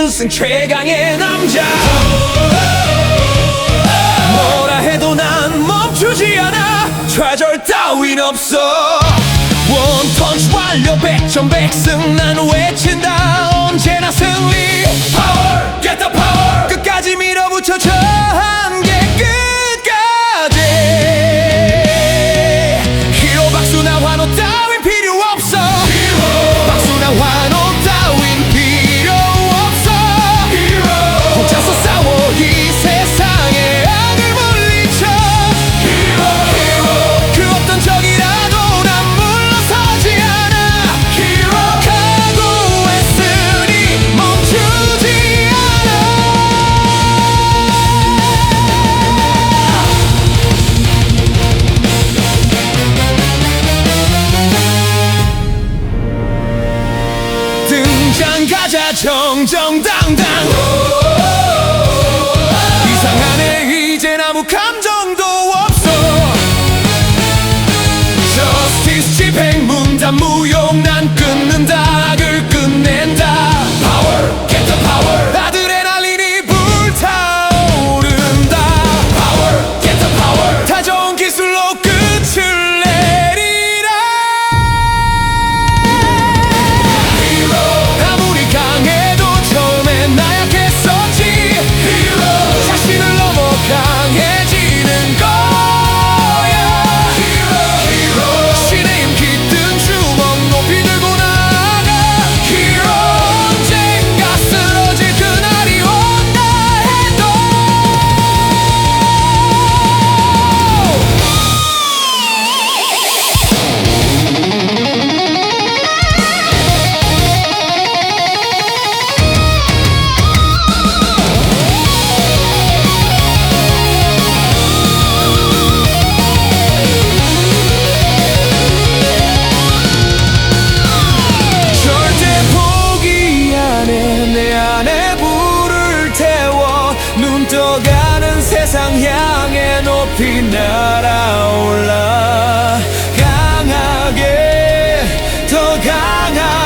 필승 최강의 남자? 뭐라 해도 난 멈추지 않아. 좌절 따윈 없어. 원턴 완료 백전백승 난 외친다. 언제나 승리. 가자 정정당당. 이상하네 이제 아무 감정. 가는 세상 향해 높이 날아올라. 강하게 더 강하게.